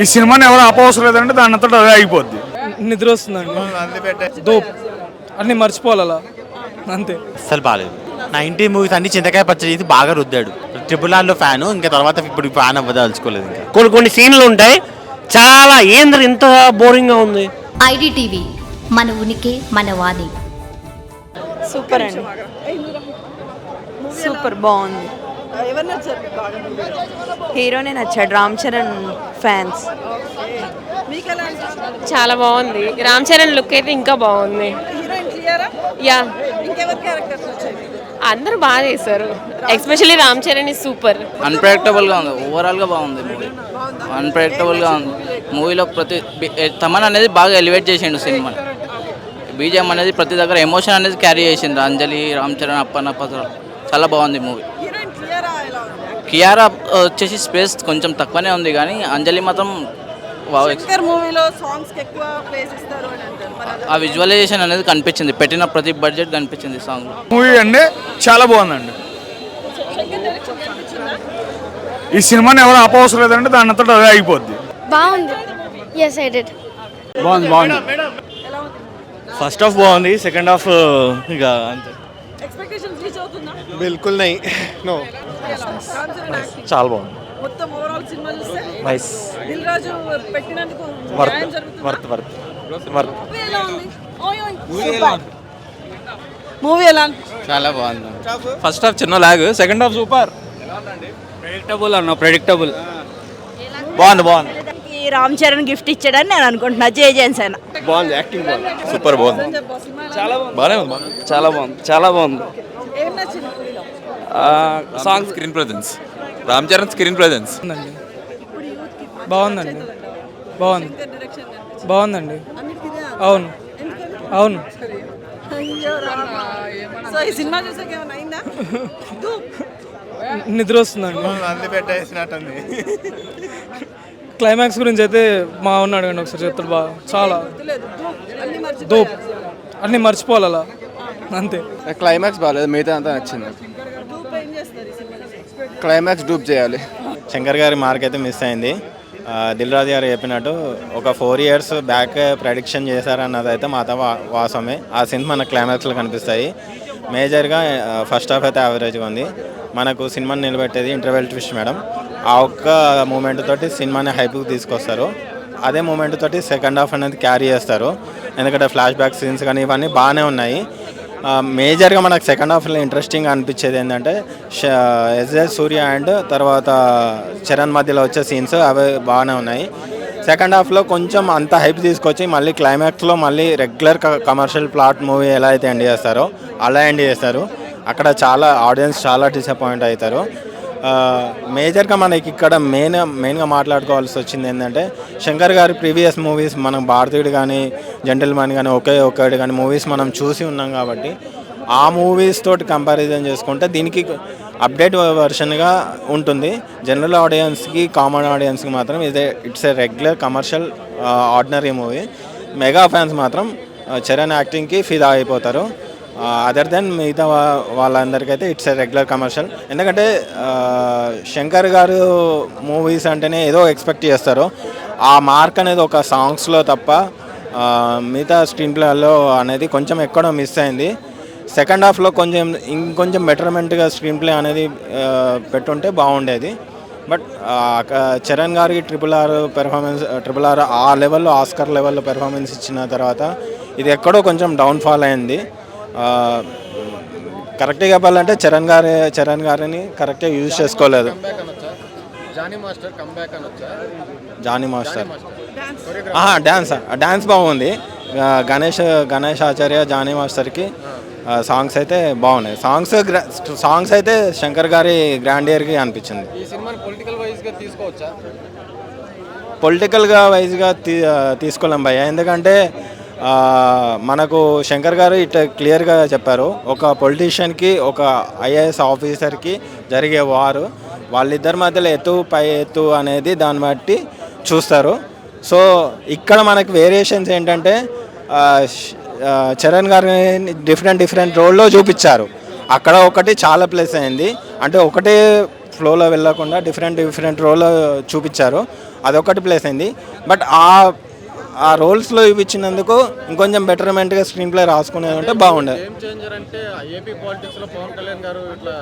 ఈ సినిమాని ఎవరు ఆపవసరం లేదంటే దాని అంతటా అదే అయిపోద్ది నిద్ర వస్తుందండి. అన్ని మర్చిపోవాలి అలా. అంతే. అస్సలు బాగాలేదు నైన్టీ మూవీస్ అన్ని చింతకాయ పచ్చడి ఇది బాగా రుద్దాడు. ట్రిపుల్ ఆర్లో ఫ్యాను ఇంకా తర్వాత ఇప్పుడు ఫ్యాన్ అవ్వదలుచుకోలేదు ఇంకా. కొన్ని కొన్ని సీన్లు ఉంటాయి. చాలా ఏంద్ర ఇంత బోరింగ్గా ఉంది. ఐడిటీవీ మన ఉనికి మన వాణి. సూపర్ అండి. సూపర్ బాగుంది. ఎవరు నచ్చారు? హీరోనే నచ్చాడు. రామ్ చరణ్ ఫ్యాన్స్. మీకు ఎలా అనిపించింది చాలా బాగుంది. రామ్ చరణ్ లుక్ అయితే ఇంకా బాగుంది. హీరోయిన్ క్లియరా? యా. ఇంకెవరి క్యారెక్టర్స్ వచ్చాయి? అందరూ బాగా చేశారు. Especially Ram Charan is super. అన్ప్రెడిక్టబుల్గా ఉంది. ఓవరాల్గా బాగుంది మూవీ అన్ప్రెడిక్టబుల్గా ఉంది. మూవీలో ప్రతి బి- ఏ- తమన్ అనేది బాగా ఎలివేట్ చేసిండు సినిమా. బీజం అనేది ప్రతి దగ్గర ఎమోషన్ అనేది క్యారీ చేసిండు. అంజలి రామ్ చరణ్ అప్పన్న పసర. చాలా బాగుంది మూవీ హీరోయిన్ క్లియరా ఎలా ఉంది కియారా వచ్చేసి స్పేస్ కొంచెం తక్కువనే ఉంది కానీ అంజలి మాత్రం మూవీలో సాంగ్స్ ఎక్కువ ప్లేస్ ఇస్తారు ఆ విజువలైజేషన్ అనేది కనిపించింది పెట్టిన ప్రతి బడ్జెట్ కనిపించింది సాంగ్లో మూవీ అండి చాలా బాగుందండి. ఈ సినిమాని ఎవరు ఆపవసరం లేదంటే దాని అంతటా అదే అయిపోద్ది. బాగుంది. ఎస్ ఐ డెడ్ బాగుంది బాగుంది. ఫస్ట్ హాఫ్ బాగుంది సెకండ్ హాఫ్ ఇక అంతే. ఎక్స్పెక్టేషన్స్ రీచ్ అవుతుందా? బిల్కుల్ నై. నో. చాలా బాగుంది. మొత్తం ఓవరాల్ సినిమా చూస్తే నైస్ దిల్ రాజు పెట్టినందుకు వర్త్ న్యాయం జరుగుతుంది? వర్త్ వర్త్ వర్త్ మూవీ ఎలా ఉంది? మూవీ ఎలా చాలా బాగుంది. ఫస్ట్ హాఫ్ చిన్న lag second half super predictable అన్న ప్రెడిక్టబుల్ బాగుంది బాగుంది. రామ్ చరణ్ గిఫ్ట్ ఇచ్చాడని నేను అనుకుంటున్నా. జే జేన్స్ అయినా బాగుంది యాక్టింగ్ బాగుంది. సూపర్ బాగుంది. చాలా బాగానే ఉంది చాలా బాగుంది చాలా బాగుంది. Song screen presence Ram Charan screen presence ఉందండి బాగుందండి. బాగుంది. డైరెక్షన్ బాగుందండి. అవును. అవును. నిద్ర వస్తుందండి. క్లైమాక్స్ గురించి అయితే మా ఉన్నాడు అండి ఒకసారి చెప్తాడు బాగా చాలా. దోప్. అన్ని మర్చిపోవాలి అలా. అంతే. క్లైమాక్స్ బాగాలేదు మిగతా అంతా నచ్చింది. సినిమా? క్లైమాక్స్ డూప్ చేయాలి. శంకర్ గారి మార్క్ అయితే మిస్ అయింది. ఆ, దిల్ రాజు గారు చెప్పినట్టు ఒక ఫోర్ ఇయర్స్ బ్యాక్ ప్రెడిక్షన్ చేశారన్నది అయితే మాత వా- వాసమే ఆ సీన్స్ మన క్లైమాక్స్లో కనిపిస్తాయి. మేజర్గా ఫస్ట్ హాఫ్ అయితే యావరేజ్గా ఉంది. మనకు సినిమాని నిలబెట్టేది ఇంటర్వెల్ ట్విస్ట్ మేడం. ఆ ఒక్క మూమెంట్ తోటి సినిమాని హైప్కి తీసుకొస్తారు. అదే మూమెంట్ తోటి సెకండ్ హాఫ్ అనేది క్యారీ చేస్తారు. ఎందుకంటే ఫ్లాష్ బ్యాక్ సీన్స్ కానీ ఇవన్నీ బాగానే ఉన్నాయి. మేజర్గా మనకు సెకండ్ హాఫ్లో ఇంట్రెస్టింగ్ అనిపించేది ఏంటంటే ఎస్ఏ సూర్య అండ్ తర్వాత చరణ్ మధ్యలో వచ్చే సీన్స్ అవి బాగానే ఉన్నాయి. సెకండ్ హాఫ్లో కొంచెం అంత హైప్ తీసుకొచ్చి మళ్ళీ క్లైమాక్స్లో మళ్ళీ రెగ్యులర్ కమర్షియల్ ప్లాట్ మూవీ ఎలా అయితే ఎండ్ చేస్తారో అలా ఎండ్ చేస్తారు. అక్కడ చాలా ఆడియన్స్ చాలా డిసప్పాయింట్ అవుతారు. మేజర్గా మనకి ఇక్కడ మెయిన్ మెయిన్గా మాట్లాడుకోవాల్సి వచ్చింది ఏంటంటే శంకర్ గారి ప్రీవియస్ మూవీస్ మనం భారతీయుడు కానీ జెంటిల్మెన్ కానీ ఒకే ఒకటి కానీ మూవీస్ మనం చూసి ఉన్నాం కాబట్టి ఆ మూవీస్ తోటి కంపారిజన్ చేసుకుంటే దీనికి అప్డేట్ వర్షన్గా ఉంటుంది. జనరల్ ఆడియన్స్కి కామన్ ఆడియన్స్కి మాత్రం ఇదే it's a regular commercial ordinary movie. Mega fans మాత్రం చరణ్ యాక్టింగ్కి ఫిదా అయిపోతారు. అదర్ దెన్ మిగతా వాళ్ళందరికీ వాళ్ళందరికైతే ఇట్స్ ఎ రెగ్యులర్ కమర్షియల్ ఎందుకంటే శంకర్ గారు మూవీస్ అంటేనే ఏదో ఎక్స్పెక్ట్ చేస్తారు. ఆ మార్క్ అనేది ఒక సాంగ్స్లో తప్ప మిగతా స్క్రీన్ ప్లేలో అనేది కొంచెం ఎక్కడో మిస్ అయింది. సెకండ్ హాఫ్లో కొంచెం ఇంకొంచెం బెటర్మెంట్గా స్క్రీన్ ప్లే అనేది పెట్టుంటే బాగుండేది. బట్ చరణ్ గారికి triple R performance triple R ఆ లెవెల్లో ఆస్కర్ లెవెల్లో పెర్ఫార్మెన్స్ ఇచ్చిన తర్వాత ఇది ఎక్కడో కొంచెం డౌన్ఫాల్ అయింది. కరెక్ట్గా చెప్పాలంటే చరణ్ గారి చరణ్ గారిని కరెక్ట్గా యూజ్ చేసుకోలేదు. జానీ మాస్టర్ ఆహా, డ్యాన్స్ డ్యాన్స్ బాగుంది. ఆ, గణేష్ గణేష్ ఆచార్య జానీ మాస్టర్కి సాంగ్స్ అయితే బాగున్నాయి. సాంగ్స్ గ్రా- సాంగ్స్ అయితే శంకర్ గారి గ్రాండ్ ఇయర్కి అనిపించింది పొలిటికల్గా వైజ్గా తీ తీసుకోలేం భయ్య. ఎందుకంటే మనకు శంకర్ గారు ఇట్లా క్లియర్గా చెప్పారు. ఒక పొలిటీషియన్కి ఒక ఐఏఎస్ ఆఫీసర్కి జరిగే వారు వాళ్ళిద్దరి మధ్యలో ఎత్తు పై ఎత్తు అనేది దాన్ని బట్టి చూస్తారు. సో ఇక్కడ మనకు వేరియేషన్స్ ఏంటంటే చరణ్ గారిని డిఫరెంట్ డిఫరెంట్ రోల్లో చూపించారు. అక్కడ ఒకటి చాలా ప్లేస్ అయింది. అంటే ఒకటే ఫ్లోలో వెళ్ళకుండా డిఫరెంట్ డిఫరెంట్ రోల్లో చూపించారు. అదొకటి ప్లేస్ అయింది. బట్ ఆ ఆ రోల్స్లో ఇచ్చినందుకు ఇంకొంచెం బెటర్మెంట్గా స్క్రీన్ ప్లే రాసుకునేది ఉంటే బాగుండేది గేమ్ చేంజర్ అంటే ఏపీ పాలిటిక్స్లో పవన్ కళ్యాణ్ గారు ఇట్లా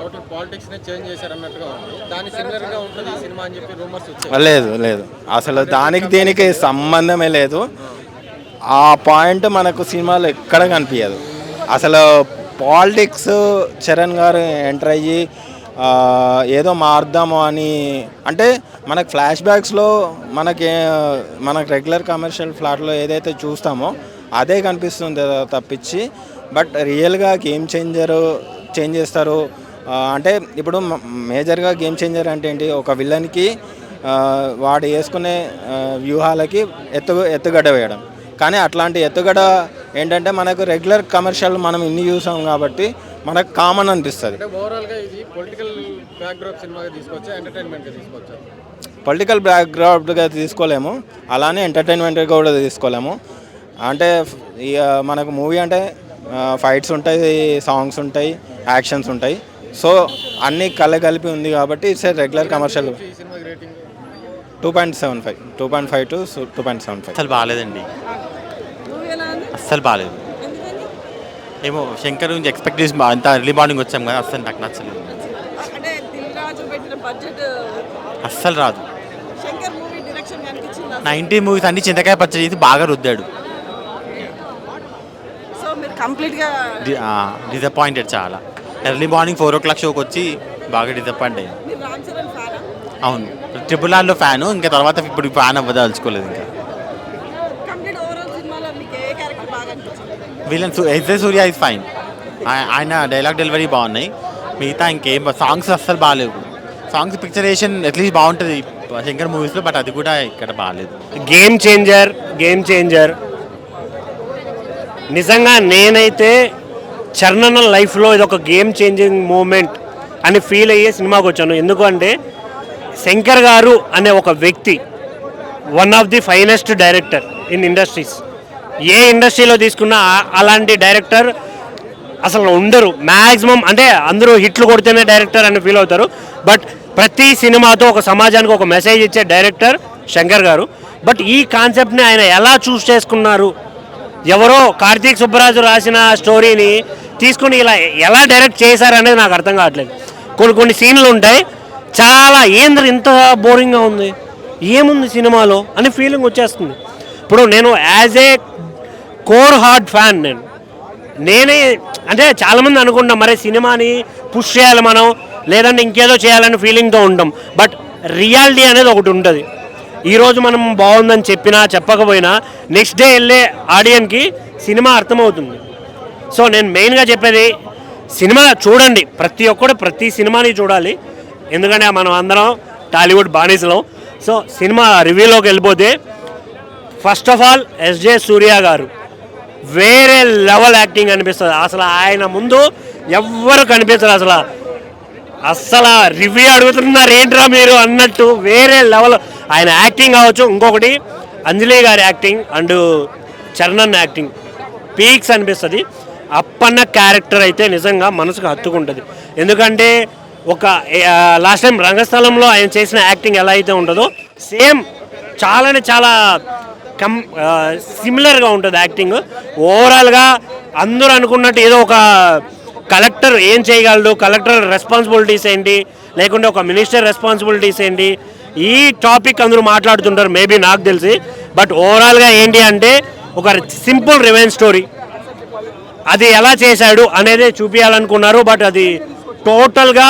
టోటల్ పాలిటిక్స్ నే చేంజ్ చేశారు అన్నట్టుగా ఉంది. దాని సిమిలర్గా ఉంటుంది ఈ సినిమా అని చెప్పి రూమర్స్ వచ్చాయి. లేదు లేదు. అసలు దానికి దీనికి సంబంధమే లేదు. ఆ పాయింట్ మనకు సినిమాలో ఎక్కడ కనిపించదు అసలు పాలిటిక్స్ చరణ్ గారు ఎంటర్ అయ్యి ఏదో మారుద్దాము అని అంటే మనకు ఫ్లాష్ బ్యాక్స్లో మనకి మనకు రెగ్యులర్ కమర్షియల్ ఫ్లాట్లో ఏదైతే చూస్తామో అదే కనిపిస్తుంది తప్పించి. బట్ రియల్గా గేమ్ చేంజర్ చేంజ్ చేస్తారు. అంటే ఇప్పుడు మేజర్గా గేమ్ చేంజర్ అంటే ఏంటి? ఒక విలన్కి వాడు వేసుకునే వ్యూహాలకి ఎత్తు ఎత్తుగడ్డ వేయడం. కానీ అట్లాంటి ఎత్తుగడ ఏంటంటే మనకు రెగ్యులర్ కమర్షియల్ మనం ఇన్ని చూసాం కాబట్టి మనకు కామన్ అనిపిస్తుంది. అంటే ఓవరాల్గా ఇది పొలిటికల్ ఎంటర్టైన్మెంట్ బ్యాక్గ్రౌండ్గా తీసుకోలేము. అలానే ఎంటర్టైన్మెంట్గా కూడా తీసుకోలేము. అంటే ఇక మనకు మూవీ అంటే ఫైట్స్ ఉంటాయి సాంగ్స్ ఉంటాయి యాక్షన్స్ ఉంటాయి. సో అన్నీ కలగలిపి ఉంది కాబట్టి ఇట్స్ రెగ్యులర్ కమర్షియల్ ఈ సినిమాకి rating two point seven five two point five to two point seven five అస్సలు బాగాలేదండి మూవీ ఎలా ఉంది? అస్సలు బాగాలేదు ఏమో శంకర్ నుంచి ఎక్స్పెక్ట్ చేసి అంత ఎర్లీ మార్నింగ్ వచ్చాం కదా అస్సలు నాకు నచ్చలేదు. అంటే దిల్ రాజు పెట్టిన బడ్జెట్ అస్సలు రాదు. శంకర్ మూవీ డైరెక్షన్ కనిపించింది నైన్టీ మూవీస్ అన్ని చింతకాయ పచ్చడి చేసి బాగా రుద్దాడు. సో మీరు డిసప్పాయింటెడ్ చాలా. Early morning four o'clock షోకి వచ్చి బాగా డిసప్పాయింట్ ఫ్యానా? అవును. ట్రిపుల్ ఆర్లో ఫ్యాను ఇంకా తర్వాత ఇప్పుడు ఫ్యాన్ అవ్వదలుచుకోలేదు ఇంకా. Villain SA Surya is fine ఆయన డైలాగ్ డెలివరీ బాగున్నాయి. మిగతా ఇంకేం సాంగ్స్ అస్సలు బాగాలేవు. సాంగ్స్ పిక్చరేషన్ అట్లీస్ట్ బాగుంటుంది. శంకర్ మూవీస్లో బట్ అది కూడా ఇక్కడ బాగాలేదు. గేమ్ చేంజర్ గేమ్ చేంజర్ నిజంగా నేనైతే చరణన లైఫ్లో ఇది ఒక గేమ్ చేంజింగ్ మూమెంట్ అని ఫీల్ అయ్యే సినిమాకి వచ్చాను. ఎందుకంటే శంకర్ గారు అనే ఒక వ్యక్తి one of the finest director in industries ఏ ఇండస్ట్రీలో తీసుకున్నా అలాంటి డైరెక్టర్ అసలు ఉండరు. మ్యాక్సిమం అంటే అందరూ హిట్లు కొడితేనే డైరెక్టర్ అని ఫీల్ అవుతారు. బట్ ప్రతి సినిమాతో ఒక సమాజానికి ఒక మెసేజ్ ఇచ్చే డైరెక్టర్ శంకర్ గారు. బట్ ఈ కాన్సెప్ట్ని ఆయన ఎలా చూస్ చేసుకున్నారు? ఎవరో కార్తీక్ సుబ్బరాజు రాసిన స్టోరీని తీసుకుని ఇలా ఎలా డైరెక్ట్ చేశారనేది నాకు అర్థం కావట్లేదు. కొన్ని కొన్ని సీన్లు ఉంటాయి. చాలా ఏంద్ర ఇంత బోరింగ్గా ఉంది. ఏముంది సినిమాలో? అని ఫీలింగ్ వచ్చేస్తుంది. ఇప్పుడు నేను as a core hard fan నేను. నేనే అంటే చాలామంది అనుకుంటాం మరి సినిమాని పుష్ చేయాలి మనం లేదంటే ఇంకేదో చేయాలని ఫీలింగ్తో ఉంటాం. బట్ రియాలిటీ అనేది ఒకటి ఉంటుంది. ఈరోజు మనం బాగుందని చెప్పినా చెప్పకపోయినా నెక్స్ట్ డే వెళ్ళే ఆడియన్కి సినిమా అర్థమవుతుంది. సో నేను మెయిన్గా చెప్పేది సినిమా చూడండి. ప్రతి ఒక్కడు ప్రతి సినిమాని చూడాలి. ఎందుకంటే మనం అందరం టాలీవుడ్ బానిసలం. సో సినిమా రివ్యూలోకి వెళ్ళిపోతే first half all SJ Surya గారు వేరే లెవెల్ యాక్టింగ్ అనిపిస్తుంది. అసలు ఆయన ముందు ఎవ్వరు కనిపించరు అసలు. అస్సలు రివ్యూ అడుగుతున్నారు ఏంట్రా మీరు అన్నట్టు వేరే లెవెల్. ఆయన యాక్టింగ్ కావచ్చు ఇంకొకటి అంజలి గారి యాక్టింగ్ అండ్ చరణన్ యాక్టింగ్. పీక్స్ అనిపిస్తుంది. అప్పన్న క్యారెక్టర్ అయితే నిజంగా మనసుకు హత్తుకుంటుంది. ఎందుకంటే ఒక లాస్ట్ టైం రంగస్థలంలో ఆయన చేసిన యాక్టింగ్ ఎలా అయితే ఉంటుందో సేమ్ చాలానే చాలా కం సిమిలర్గా ఉంటుంది యాక్టింగ్ ఓవరాల్గా అందరూ అనుకున్నట్టు ఏదో ఒక కలెక్టర్ ఏం చేయగలడు? కలెక్టర్ రెస్పాన్సిబిలిటీస్ ఏంటి? లేకుంటే ఒక మినిస్టర్ రెస్పాన్సిబిలిటీస్ ఏంటి? ఈ టాపిక్ అందరూ మాట్లాడుతుంటారు మేబీ నాకు తెలిసి. బట్ ఓవరాల్గా ఏంటి అంటే ఒక సింపుల్ రివెన్ స్టోరీ అది ఎలా చేశాడు అనేది చూపించాలనుకున్నారు బట్ అది టోటల్గా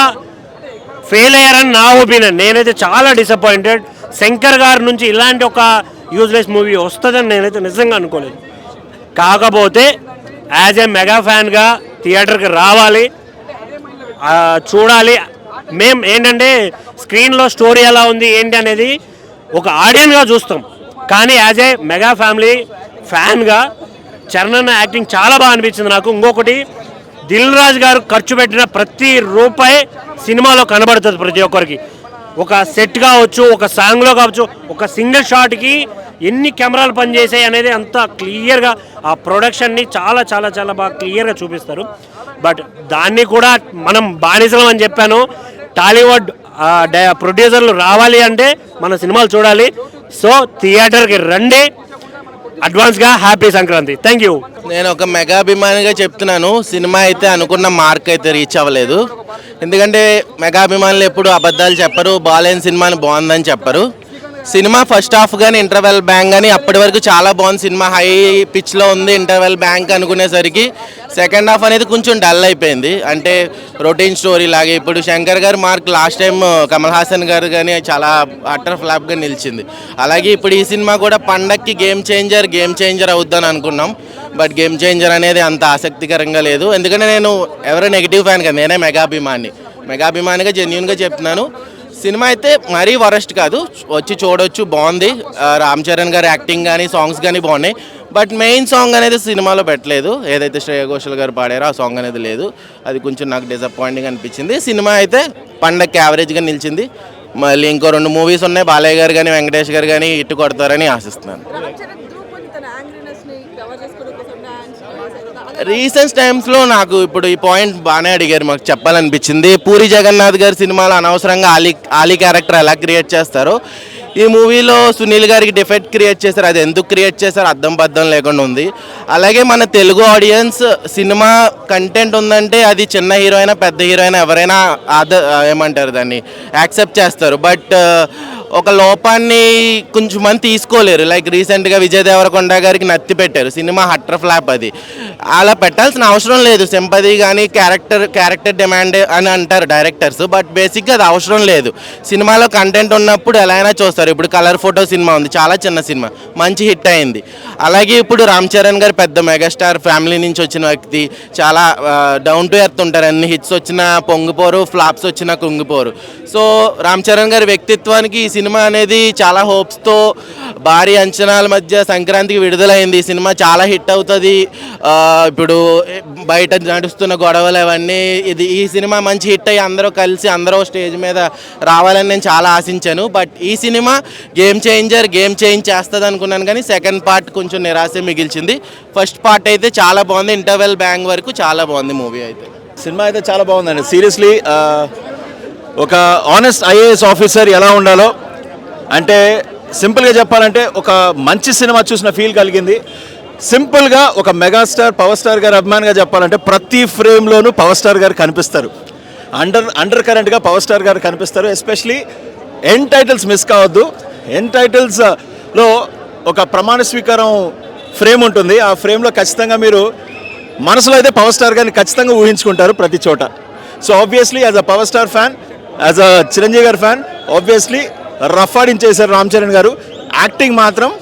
ఫెయిల్ అయ్యారని నా ఒపీనియన్. నేనైతే చాలా డిసప్పాయింటెడ్ శంకర్ గారి నుంచి ఇలాంటి ఒక యూజ్లెస్ మూవీ వస్తుందని నేనైతే నిజంగా అనుకోలేదు. కాకపోతే యాజ్ ఏ మెగా ఫ్యాన్గా థియేటర్కి రావాలి చూడాలి. మేం ఏంటంటే స్క్రీన్లో స్టోరీ ఎలా ఉంది ఏంటి అనేది ఒక ఆడియన్గా చూస్తాం. కానీ యాజ్ ఏ మెగా ఫ్యామిలీ ఫ్యాన్గా చరణ్ యాక్టింగ్ చాలా బాగా అనిపించింది నాకు. ఇంకొకటి దిల్ రాజు గారు ఖర్చు పెట్టిన ప్రతి రూపాయి సినిమాలో కనబడుతుంది ప్రతి ఒక్కరికి. ఒక సెట్ కావచ్చు ఒక సాంగ్లో కావచ్చు ఒక సింగిల్ షాట్కి ఎన్ని కెమెరాలు పనిచేసాయి అనేది అంత క్లియర్గా ఆ ప్రొడక్షన్ని చాలా చాలా చాలా బాగా క్లియర్గా చూపిస్తారు. బట్ దాన్ని కూడా మనం బానిసలం అని చెప్పాను. టాలీవుడ్ ప్రొడ్యూసర్లు రావాలి అంటే మన సినిమాలు చూడాలి. సో థియేటర్కి రండి. అడ్వాన్స్గా హ్యాపీ సంక్రాంతి. Thank you. నేను ఒక మెగా అభిమానిగా చెప్తున్నాను. సినిమా అయితే అనుకున్న మార్క్ అయితే రీచ్ అవ్వలేదు. ఎందుకంటే మెగా అభిమానులు ఎప్పుడు అబద్ధాలు చెప్పరు. బాగాలేని సినిమాని బాగుందని చెప్పరు. సినిమా ఫస్ట్ హాఫ్ కానీ ఇంటర్వెల్ బ్యాంక్ కానీ అప్పటి వరకు చాలా బాగుంది సినిమా. హై పిచ్లో ఉంది ఇంటర్వెల్ బ్యాంక్ అనుకునేసరికి. సెకండ్ హాఫ్ అనేది కొంచెం డల్ అయిపోయింది. అంటే రొటీన్ స్టోరీ లాగే. ఇప్పుడు శంకర్ గారు mark last time Kamal Haasan గారు కానీ చాలా అటర్ ఫ్లాప్గా నిలిచింది. అలాగే ఇప్పుడు ఈ సినిమా కూడా పండక్కి గేమ్ చేంజర్ గేమ్ చేంజర్ అవుద్దని అనుకున్నాం. బట్ గేమ్ చేంజర్ అనేది అంత ఆసక్తికరంగా లేదు. ఎందుకంటే నేను ఎవరో నెగిటివ్ ఫ్యాన్ కదా. నేనే మెగాభిమాని మెగాభిమానిగా జెన్యున్గా చెప్తున్నాను. సినిమా అయితే మరీ వరస్ట్ కాదు. వచ్చి చూడొచ్చు బాగుంది. రామ్ చరణ్ గారి యాక్టింగ్ కానీ సాంగ్స్ కానీ బాగున్నాయి. బట్ మెయిన్ సాంగ్ అనేది సినిమాలో పెట్టలేదు. ఏదైతే శ్రేయ ఘోషల్ గారు పాడారో ఆ సాంగ్ అనేది లేదు. అది కొంచెం నాకు డిసప్పాయింటింగ్ అనిపించింది. సినిమా అయితే పండగకి యావరేజ్గా నిలిచింది. మళ్ళీ ఇంకో రెండు మూవీస్ ఉన్నాయి. బాలయ్య గారు కానీ వెంకటేష్ గారు కానీ ఇట్టు కొడతారని ఆశిస్తున్నాను. రీసెంట్ టైమ్స్లో నాకు ఇప్పుడు ఈ పాయింట్ బాగానే అడిగారు. మాకు చెప్పాలనిపించింది. పూరి జగన్నాథ్ గారి సినిమాలో అనవసరంగా ఆలీ ఆలీ క్యారెక్టర్ ఎలా క్రియేట్ చేస్తారో ఈ మూవీలో సునీల్ గారికి డిఫెక్ట్ క్రియేట్ చేశారు. అది ఎందుకు క్రియేట్ చేశారు అర్థం బద్దం లేకుండా ఉంది. అలాగే మన తెలుగు ఆడియన్స్ సినిమా కంటెంట్ ఉందంటే అది చిన్న హీరో అయినా పెద్ద హీరో అయినా ఎవరైనా ఆద ఏమంటారు దాన్ని యాక్సెప్ట్ చేస్తారు. బట్ ఒక లోపాన్ని కొంచెం మంది తీసుకోలేరు. లైక్ రీసెంట్గా విజయ్ దేవరకొండ గారికి నత్తి పెట్టారు. సినిమా హట్టర్ ఫ్లాప్ అది. అలా పెట్టాల్సిన అవసరం లేదు. సింపతి కానీ క్యారెక్టర్ క్యారెక్టర్ డిమాండ్ అని అంటారు డైరెక్టర్స్ బట్ బేసిక్గా అది అవసరం లేదు. సినిమాలో కంటెంట్ ఉన్నప్పుడు ఎలా అయినా చూస్తారు. ఇప్పుడు కలర్ ఫోటో సినిమా ఉంది. చాలా చిన్న సినిమా. మంచి హిట్ అయింది. అలాగే ఇప్పుడు రామ్ చరణ్ గారు పెద్ద మెగాస్టార్ ఫ్యామిలీ నుంచి వచ్చిన వ్యక్తి. చాలా డౌన్ టు ఎర్త్ ఉంటారు. అన్ని హిట్స్ వచ్చినా పొంగిపోరు ఫ్లాప్స్ వచ్చినా కుంగిపోరు. సో రామ్ చరణ్ గారి వ్యక్తిత్వానికి ఈ సినిమా అనేది చాలా హోప్స్తో భారీ అంచనాల మధ్య సంక్రాంతికి విడుదలైంది. ఈ సినిమా చాలా హిట్ అవుతుంది. ఇప్పుడు బయట నడుస్తున్న గొడవలు అవన్నీ ఇది ఈ సినిమా మంచి హిట్ అయ్యి అందరూ కలిసి అందరూ స్టేజ్ మీద రావాలని నేను చాలా ఆశించాను. బట్ ఈ సినిమా గేమ్ చేంజర్ గేమ్ చేంజ్ చేస్తుంది అనుకున్నాను కానీ సెకండ్ పార్ట్ కొంచెం నిరాశ మిగిల్చింది. ఫస్ట్ పార్ట్ అయితే చాలా బాగుంది. ఇంటర్వెల్ బ్యాంగ్ వరకు చాలా బాగుంది మూవీ అయితే. సినిమా అయితే చాలా బాగుందండి. సీరియస్లీ ఒక ఆనెస్ట్ ఐఏఎస్ ఆఫీసర్ ఎలా ఉండాలో అంటే సింపుల్గా చెప్పాలంటే ఒక మంచి సినిమా చూసిన ఫీల్ కలిగింది. సింపుల్గా ఒక మెగాస్టార్ పవర్ స్టార్ గారు అభిమానిగా చెప్పాలంటే ప్రతి ఫ్రేమ్లోనూ పవర్ స్టార్ గారు కనిపిస్తారు. అండర్ అండర్ కరెంట్గా పవర్ స్టార్ గారు కనిపిస్తారు. ఎస్పెషలీ ఎన్ టైటిల్స్ మిస్ కావద్దు. ఎన్ టైటిల్స్లో uh, ఒక ప్రమాణ స్వీకారం ఫ్రేమ్ ఉంటుంది. ఆ ఫ్రేమ్లో ఖచ్చితంగా మీరు మనసులో అయితే పవర్ స్టార్ గారిని ఖచ్చితంగా ఊహించుకుంటారు ప్రతి చోట. So obviously as a power star fan as a Chiranjeevi గారి ఫ్యాన్ ఆబ్వియస్లీ రఫ్ ఆడించేశారు రామ్ చరణ్ గారు. యాక్టింగ్ మాత్రం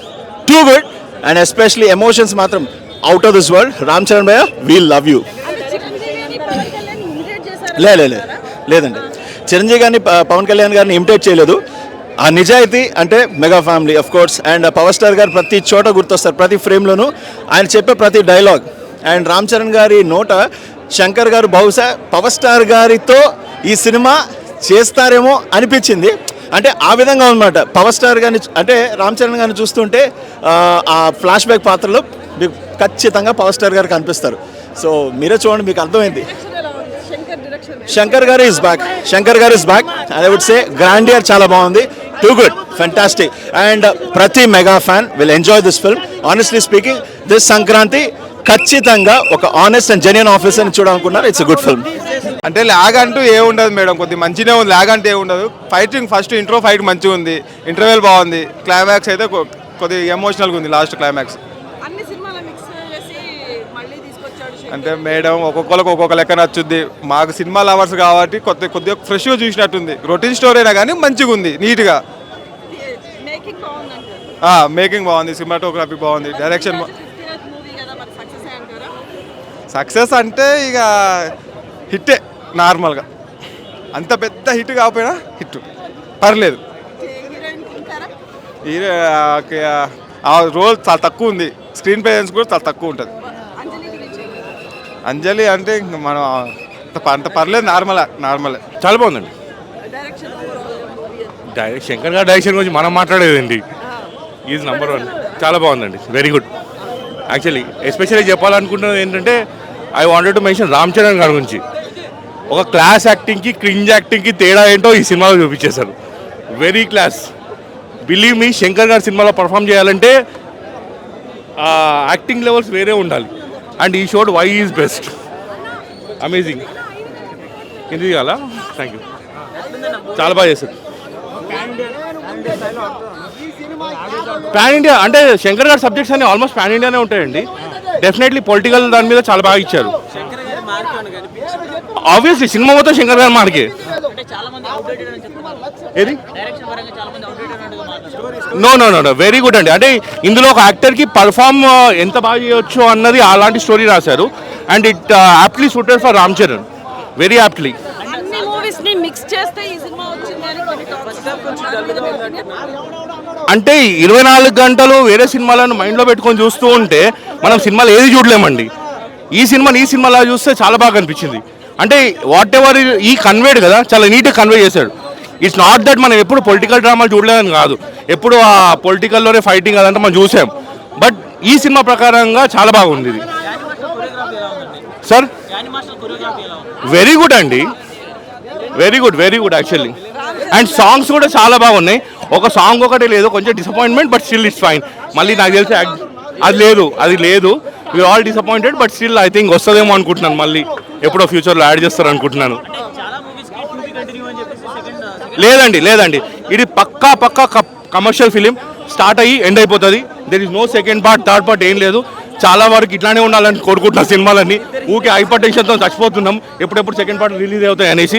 too good and especially emotions మాత్రం out of this world Ram Charan భయ్య వీ లవ్ యూ లే లే లే. లేదండి. చిరంజీవి గారిని పవన్ కళ్యాణ్ గారిని ఇమిటేట్ చేయలేదు. ఆ నిజాయితీ అంటే mega family of course and power star గారు ప్రతి చోట గుర్తొస్తారు. ప్రతి ఫ్రేమ్లోనూ ఆయన చెప్పే ప్రతి డైలాగ్ అండ్ రామ్ చరణ్ గారి నోట శంకర్ గారు బహుశా పవర్ స్టార్ గారితో ఈ సినిమా చేస్తారేమో అనిపించింది. అంటే ఆ విధంగా అనమాట పవర్ స్టార్ గారిని అంటే రామ్ చరణ్ గారిని చూస్తుంటే ఆ, ఆ ఫ్లాష్ బ్యాక్ పాత్రలో మీకు ఖచ్చితంగా పవర్ స్టార్ గారు కనిపిస్తారు. సో మీరే చూడండి మీకు అర్థమైంది. శంకర్ గారు ఇస్ బ్యాక్ శంకర్ గారు is back I would say grand year చాలా బాగుంది. టూ గుడ్ ఫెంటాస్టిక్ అండ్ ప్రతి mega fan will enjoy this film honestly speaking this Sankranti ఖచ్చితంగా ఒక ఆనెస్ట్ అండ్ జెన్యున్ ఆఫీసర్ని చూడాలనుకున్నారు ఇట్స్ గుడ్ ఫిల్మ్ అంటే లాగ్ అంటూ ఏ ఉండదు మేడం. కొద్ది మంచిగా ఉంది. లాగ్ అంటే ఏ ఉండదు. ఫైటింగ్ ఫస్ట్ ఇంట్రో ఫైట్ మంచిగా ఉంది. ఇంటర్వెల్ బాగుంది. క్లైమాక్స్ అయితే కొద్దిగా ఎమోషనల్గా ఉంది. లాస్ట్ క్లైమాక్స్ అన్ని సినిమాలు మిక్స్ చేసి మళ్ళీ తీసుకొచ్చాడు అంటే మేడం ఒక్కొక్కరికి ఒక్కొక్క లెక్క నచ్చుద్ది. మాకు సినిమా లవర్స్ కాబట్టి కొద్ది కొద్దిగా ఫ్రెష్గా చూసినట్టుంది. రొటీన్ స్టోరీ అయినా కానీ మంచిగా ఉంది. నీట్గా మేకింగ్ బాగుంది. సినిమాటోగ్రఫీ బాగుంది. డైరెక్షన్ ఫిఫ్టీన్త్ మూవీ కదా మరి సక్సెస్ అంటారా సక్సెస్ అంటే ఇక హిట్టే నార్మల్గా. అంత పెద్ద హిట్ కాకపోయినా హిట్. పర్లేదు. హీరో ఆ- రోల్ చాలా తక్కువ ఉంది. స్క్రీన్ ప్రెజెన్స్ కూడా చాలా తక్కువ ఉంటుంది. అంజలి అంటే ఇంక మనం అంత పర్లేదు నార్మల్ నార్మలే. చాలా బాగుందండి. డైరెక్ట్ శంకర్ గారి డైరెక్షన్ గురించి మనం మాట్లాడేదండి ఈజ్ నంబర్ వన్ చాలా బాగుందండి. వెరీ గుడ్ యాక్చువల్లీ ఎస్పెషల్లీ చెప్పాలనుకుంటున్నది ఏంటంటే I wanted to mention Ram Charan గారి గురించి. ఒక క్లాస్ యాక్టింగ్కి క్రింజ్ యాక్టింగ్కి తేడా ఏంటో ఈ సినిమాలో చూపించేశారు. Very class believe me Shankar గారి సినిమాలో పర్ఫామ్ చేయాలంటే యాక్టింగ్ లెవెల్స్ వేరే ఉండాలి. అండ్ ఈ showed why is best amazing ఇది అలా థ్యాంక్ యూ చాలా బాగా చేశారు. పాన్ ఇండియా అంటే శంకర్ గారి సబ్జెక్ట్స్ అన్ని ఆల్మోస్ట్ పాన్ ఇండియానే ఉంటాయండి. డెఫినెట్లీ పొలిటికల్ దాని మీద చాలా బాగా ఇచ్చారు. ఆబ్వియస్లీ సినిమా మొత్తం శంకర్ గారి మార్కే ఏది? No no no no very good అండి. అంటే ఇందులో ఒక యాక్టర్కి పర్ఫామ్ ఎంత బాగా చేయొచ్చు అన్నది అలాంటి స్టోరీ రాశారు. And it aptly suited for Ram Charan very aptly అన్ని మూవీస్ని మిక్స్ చేస్తే ఈ సినిమా అంటే ఇరవై నాలుగు గంటలు వేరే సినిమాలను మైండ్లో పెట్టుకొని చూస్తూ ఉంటే మనం సినిమాలు ఏది చూడలేమండి. ఈ సినిమాని ఈ సినిమాలా చూస్తే చాలా బాగా అనిపించింది. అంటే వాట్ ఎవర్ ఈ కన్వేడ్ కదా చాలా నీట్గా కన్వే చేశాడు. ఇట్స్ నాట్ దట్ మనం ఎప్పుడు పొలిటికల్ డ్రామాలు చూడలేదని కాదు. ఎప్పుడు ఆ పొలిటికల్లోనే ఫైటింగ్ అదంతా మనం చూసాం. బట్ ఈ సినిమా ప్రకారంగా చాలా బాగుంది ఇది. సార్ వెరీ గుడ్ అండి. Very good very good actually and songs కూడా చాలా బాగున్నాయి. ఒక సాంగ్ ఒకటి లేదు కొంచెం disappointment but still it's fine మళ్ళీ నాకు తెలిసి అది లేదు అది లేదు. We all disappointed but still I think వస్తుందేమో అనుకుంటున్నాను మళ్ళీ. ఎప్పుడో ఫ్యూచర్లో యాడ్ చేస్తారు అనుకుంటున్నాను. లేదండి లేదండి. ఇది పక్కా పక్కా కమర్షియల్ ఫిలిం స్టార్ట్ అయ్యి ఎండ్ అయిపోతుంది. There is no second part third part ఏం లేదు. చాలా వరకు ఇట్లానే ఉండాలని కోరుకుంటున్నా సినిమాలన్నీ. ఊకే హైపర్ టెన్షన్తో చచ్చిపోతున్నాం. ఎప్పుడెప్పుడు సెకండ్ పార్ట్ రిలీజ్ అవుతాయి అనేసి.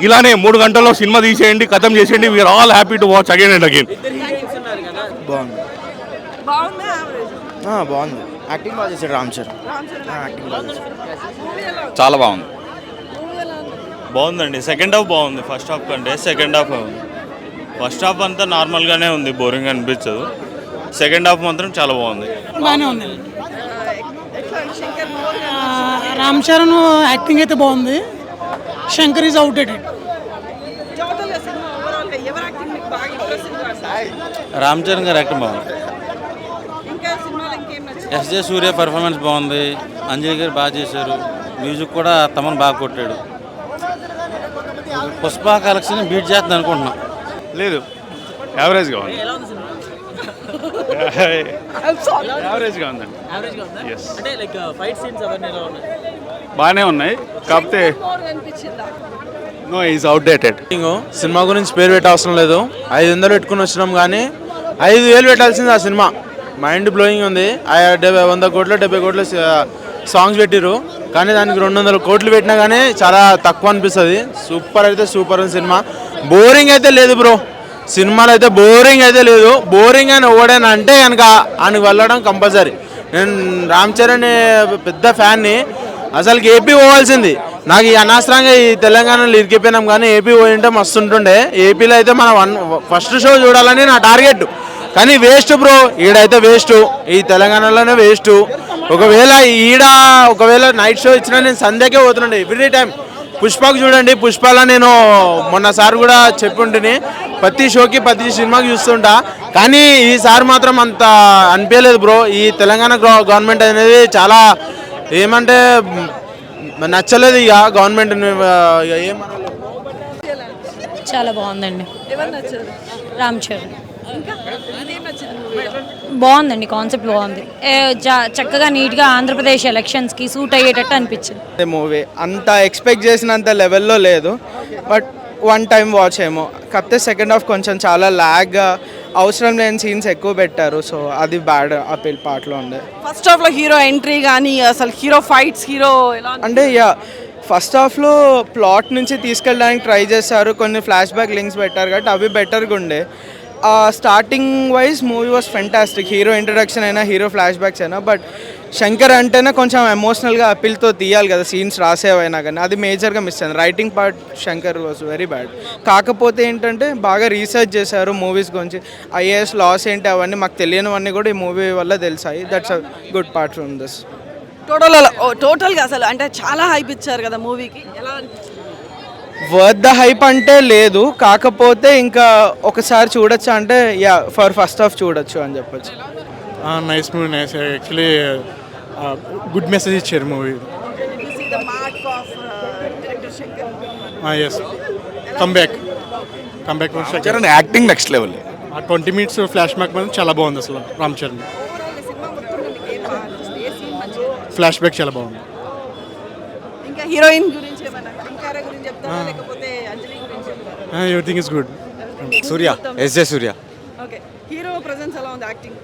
ఇలానే మూడు గంటల్లో సినిమా తీసేయండి కథం చేసేయండి. We are all happy to watch again and again బాగుంది బాగుందా యావరేజ్ ఆ, బాగుంది. యాక్టింగ్ బాగా చేశాడు రామ్ చరణ్. ఆ, యాక్టింగ్ బాగా చేశాడు. చాలా బాగుంది. బాగుందండి. సెకండ్ హాఫ్ బాగుంది. ఫస్ట్ హాఫ్ కంటే సెకండ్ హాఫ్ ఫస్ట్ హాఫ్ అంతా నార్మల్గానే ఉంది. బోరింగ్ అనిపించదు. సెకండ్ హాఫ్ మాత్రం చాలా బాగుంది. బాగానే ఉంది ఎట్లా శంకర్ మోహన్ ఆ, రామ్ చరణ్ యాక్టింగ్ అయితే బాగుంది. శంకర్ ఈజ్ ఇంట్రెస్టింగ్గా రామ్ చరణ్ గారు యాక్టింగ్ బాగుంది. ఇంకా సినిమాలో ఇంకేం నచ్చింది ఎస్జే సూర్య పర్ఫార్మెన్స్ బాగుంది. అంజలి గారు బాగా చేశారు. మ్యూజిక్ కూడా తమను బాగా కొట్టాడు. పుష్ప కలెక్షన్ బీట్ చేస్తుంది అనుకుంటున్నాం. లేదు. యావరేజ్గా ఉంది. యావరేజ్గా ఉందండి. Yes. అంటే లైక్ ఫైట్ సీన్స్ అవన్నీ ఎలా ఉన్నాయి? బాగానే ఉన్నాయి. కాకపోతే నో ఈజ్ అవుట్డేటెడ్ సినిమా గురించి పేరు పెట్ట అవసరం లేదు. ఐదు వందలు పెట్టుకుని వచ్చినాం కానీ ఐదు వేలు పెట్టాల్సింది ఆ సినిమా. మైండ్ బ్లోయింగ్ ఉంది. ఆ డెబ్బై వంద కోట్లు డెబ్బై కోట్లు సాంగ్స్ పెట్టిరు కానీ దానికి రెండు వందల కోట్లు పెట్టినా కానీ చాలా తక్కువ అనిపిస్తుంది. సూపర్ అయితే సూపర్ ఉంది సినిమా. బోరింగ్ అయితే లేదు బ్రో సినిమాలు అయితే బోరింగ్ అయితే లేదు. బోరింగ్ అని ఓడని అంటే కనుక ఆయనకు వెళ్ళడం కంపల్సరీ. నేను రామ్ చరణ్ పెద్ద ఫ్యాన్ని. అసలుకి ఏపీ పోవాల్సింది. నాకు ఈ అనవసరంగా ఈ తెలంగాణలో ఇరికిపోయినాం కానీ ఏపీ పోయింటే మస్తు ఉంటుండే. ఏపీలో అయితే మన వన్ ఫస్ట్ షో చూడాలని నా టార్గెట్. కానీ వేస్ట్ బ్రో ఈడైతే వేస్ట్. ఈ తెలంగాణలోనే వేస్ట్. ఒకవేళ ఈడ ఒకవేళ నైట్ షో ఇచ్చినా నేను సంధ్యకే పోతుండే ఎవ్రీ టైం పుష్పకు చూడండి పుష్పలో నేను మొన్నసారి కూడా చెప్పుంటిని. ప్రతి షోకి ప్రతి సినిమాకి చూస్తుంటా. కానీ ఈసారి మాత్రం అంత అనిపించలేదు బ్రో. ఈ తెలంగాణ గవర్నమెంట్ అనేది చాలా ఏమంటే నచ్చలేదు ఇక గవర్నమెంట్ ఏమన్నా చాలా బాగుందండి. రామ్ చరణ్. బాగుందండి కాన్సెప్ట్ బాగుంది. చక్కగా నీట్గా ఆంధ్రప్రదేశ్ ఎలక్షన్స్కి సూట్ అయ్యేటట్టు అనిపించింది. మూవీ అంత ఎక్స్పెక్ట్ చేసినంత లెవెల్లో లేదు బట్ వన్ టైం వాచ్ ఏమో. కాకపోతే సెకండ్ హాఫ్ కొంచెం చాలా ల్యాగ్ అవసరం లేని సీన్స్ ఎక్కువ పెట్టారు సో అది బ్యాడ్ అపీల్ పార్ట్లో ఉండే ఫస్ట్ హాఫ్లో హీరో ఎంట్రీ కానీ అసలు హీరో ఫైట్స్ హీరో ఎలా అంటే యా ఫస్ట్ హాఫ్లో ప్లాట్ నుంచి తీసుకెళ్ళడానికి ట్రై చేశారు కొన్ని ఫ్లాష్ బ్యాక్ లింక్స్ పెట్టారు కాబట్టి అవి బెటర్గా ఉండే. Starting wise movie was fantastic hero introduction అయినా హీరో ఫ్లాష్ బ్యాక్స్ అయినా బట్ శంకర్ అంటేనే కొంచెం ఎమోషనల్గా అప్పీల్తో తీయాలి కదా సీన్స్ రాసేవైనా కానీ. అది మేజర్గా మిస్ అయింది. Writing part Shankar was very bad కాకపోతే ఏంటంటే బాగా రీసెర్చ్ చేశారు మూవీస్ గురించి. ఐఏఎస్ లాస్ ఏంటి అవన్నీ మాకు తెలియనివన్నీ కూడా ఈ మూవీ వల్ల తెలిసాయి. That's a good part from this total టోటల్గా అసలు అంటే చాలా హైప్ ఇచ్చారు కదా మూవీకి ఎలా వర్త్ ద హైప్ అంటే లేదు. కాకపోతే ఇంకా ఒకసారి చూడొచ్చు అంటే యా ఫర్ ఫస్ట్ హాఫ్ చూడొచ్చు అని చెప్పొచ్చు. Nice movie nice actually good message ఇచ్చారు movie is comeback comeback Charan acting next level twenty minutes flash back మీద చాలా బాగుంది అసలు రామ్ చరణ్ ఫ్లాష్ బ్యాక్ చాలా బాగుంది. ఇంకా హీరోయిన్ గురించి ఏమన్నా ఇంకారా గురించి చెప్తారా లేకపోతే అంజలి గురించి చెప్తారా everything is good Surya S J Surya okay hero presence ఎలా ఉంది యాక్టింగ్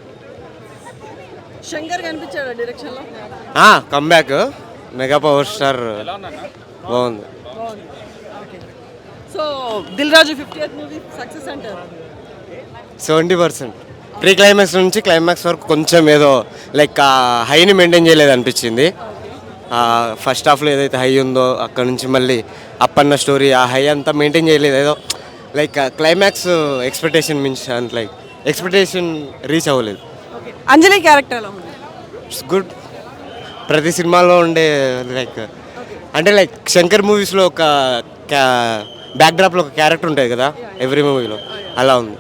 శంకర్ కనిపించాడు డైరెక్షన్లో? కమ్బ్యాక్ మెగా పవర్ స్టార్ బాగుంది. So Dil Raju fifty eighth movie success అంటారు? సెవెంటీ పర్సెంట్ ప్రీ క్లైమాక్స్ నుంచి క్లైమాక్స్ వరకు కొంచెం ఏదో లైక్ ఆ హైని మెయింటైన్ చేయలేదు అనిపించింది. ఫస్ట్ హాఫ్లో ఏదైతే హై ఉందో అక్కడ నుంచి మళ్ళీ అప్పన్న స్టోరీ ఆ హై అంతా మెయింటైన్ చేయలేదు. ఏదో like climax expectation means and like expectation reach అవ్వలేదు. అంజలి క్యారెక్టర్ ఎలా ఉంది? ఇట్స్ గుడ్ ప్రతి సినిమాలో ఉండే లైక్ అంటే లైక్ శంకర్ మూవీస్లో ఒక బ్యాక్డ్రాప్లో ఒక క్యారెక్టర్ ఉంటుంది కదా ఎవ్రీ మూవీలో అలా ఉంది.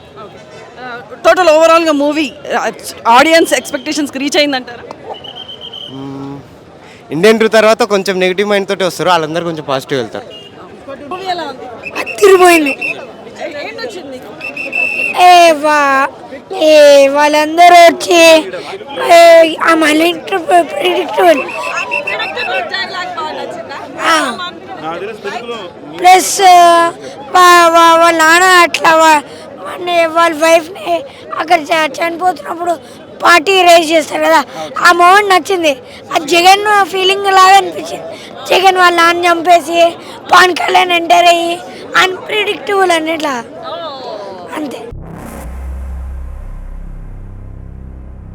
టోటల్ ఓవరాల్గా మూవీ ఆడియన్స్ ఎక్స్పెక్టేషన్స్ రీచ్ అయిందంటారా? ఇండియన్ తర్వాత కొంచెం నెగిటివ్ మైండ్ తోటి వస్తారు వాళ్ళందరూ కొంచెం పాజిటివ్ వెళ్తారు. తిరిగిపోయింది ఏ వా ఏ వాళ్ళందరూ వచ్చి ఆ మళ్ళీ ప్రిడిక్టబుల్ ప్లస్ వాళ్ళ నాన్న అట్లా వా- వాళ్ళ వైఫ్ని అక్కడ చ- చనిపోతున్నప్పుడు పార్టీ రేజ్ చేస్తారు కదా ఆ మూమెంట్ నచ్చింది. ఆ జగన్ ఫీలింగ్ లాగా అనిపించింది. జగన్ వాళ్ళ నాన్న చంపేసి పవన్ కళ్యాణ్ ఎంటర్ అయ్యి అన్ప్రిడిక్టబుల్ అన్నట్లా.